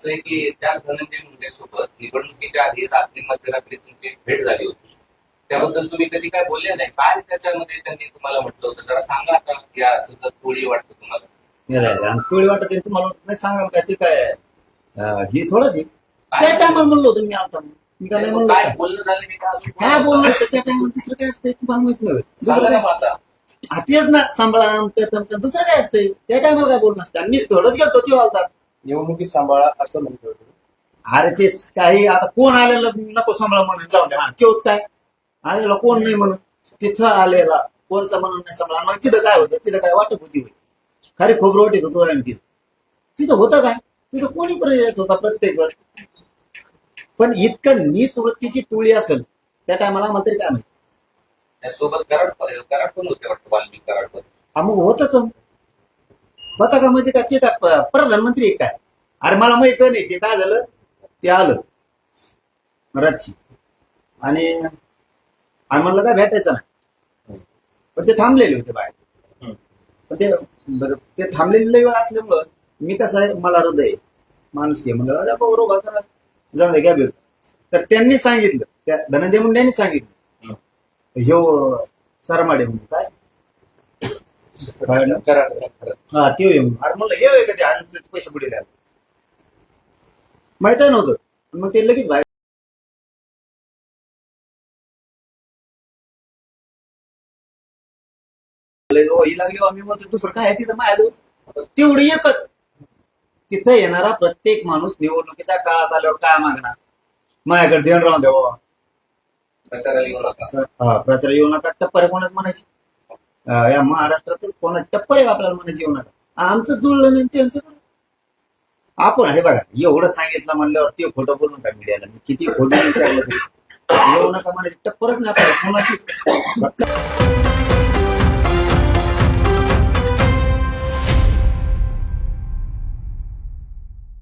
असं आहे की त्या धनंजय मुंडे सोबत निवडणुकीच्या आधी रात्री मध्यरात्री तुमची भेट झाली होती. त्याबद्दल तुम्ही कधी काय बोलले नाही? काय त्याच्यामध्ये त्यांनी तुम्हाला म्हटलं होतं? जरा सांगा आता या असं तर थोडी वाटतं तुम्हाला. पिवळी वाटत तुम्हाला वाटत नाही सांगाल काय ते काय ही थोडंच आहे. त्या टायमाला म्हणलो होतो मी आता. मी काय नाही म्हणलो काय. बोलणं झालं मी काय बोललो होतो? त्या टायमाला दुसरं काय असतंय? तुम्हाला माहीत नाही दुसरं सांगा काय? मग आता. हा, तेच ना. सांभाळा. दुसरं काय असतंय? त्या टायमाला काय बोलणं असतं मी थोडंच गेलतो ते वालतात निवडणुकीत सांभाळा असं म्हणतो होतो. अरे तेच काही आता कोण आलेलं नको सांभाळा म्हणून जाऊन द्या हा तेच काय? आलेला कोण नाही म्हणून. तिथं आलेला कोणचा म्हणून नाही सांभाळा. मग तिथं काय होतं? तिथं काय वाटप होती खरी खोबरं वाटत होतो आम्ही तिथं. तिथं होतं काय? तिथं कोणी पण येत होता प्रत्येक वर पण इतकं नीच वृत्तीची टोळी असेल त्या टायमाला आम्हाला तरी काय माहिती? त्यासोबत कराड कराड पण होते वाटतं वाल्मिक कराड पण. हा मग होतच. होता का म्हणजे काय ते काय प- प्रधानमंत्री आहे काय? अरे मला माहीत नाही ते काय झालं? ते आलं. रातची आणि आम्ही म्हणलं काय भेटायचं नाही. पण ते थांबलेले होते बाहेर. पण ते बरं ते थांबलेले वेळ असल्यामुळं मी कसं आहे मला हृदय. माणूस घे म्हणलं उभा करा. जाऊ दे घ्या भेट तर त्यांनी सांगितलं त्या धनंजय मुंडेंनी सांगितलं. हम्म. ह्यो सरमाडे म्हणून काय काय ना? कराड कराड. हा ते येऊन अरे म्हणलं हे होय का ते अनलिमिटेड पैसे पुढे द्या माहीत नव्हतं पण मग ते लगेच बाहेर हो, ही लागली आम्ही म्हणतो दुसरं काय आहे तिथं माझ्या तेवढं एकच. तिथं येणारा प्रत्येक माणूस निवडणुकीच्या काळात आल्यावर काय मागणार? माझ्याकडे ध्यान राहून द्यावं नका. हा प्रचार येऊ नका. टप्पर कोणाच म्हणायची? या महाराष्ट्रातील कोणा टप्पर आहे का आपल्याला म्हणायची येऊ नका. आमचं जुळलं नाही त्यांचं जुळलं. आपण हे बघा एवढं सांगितलं म्हणल्यावर ते खोटं बोलून काय मीडियाला? मी किती खोटं विचारलं येऊ नका म्हणायचे टप्परच नाही आपल्याला कोणाचीच.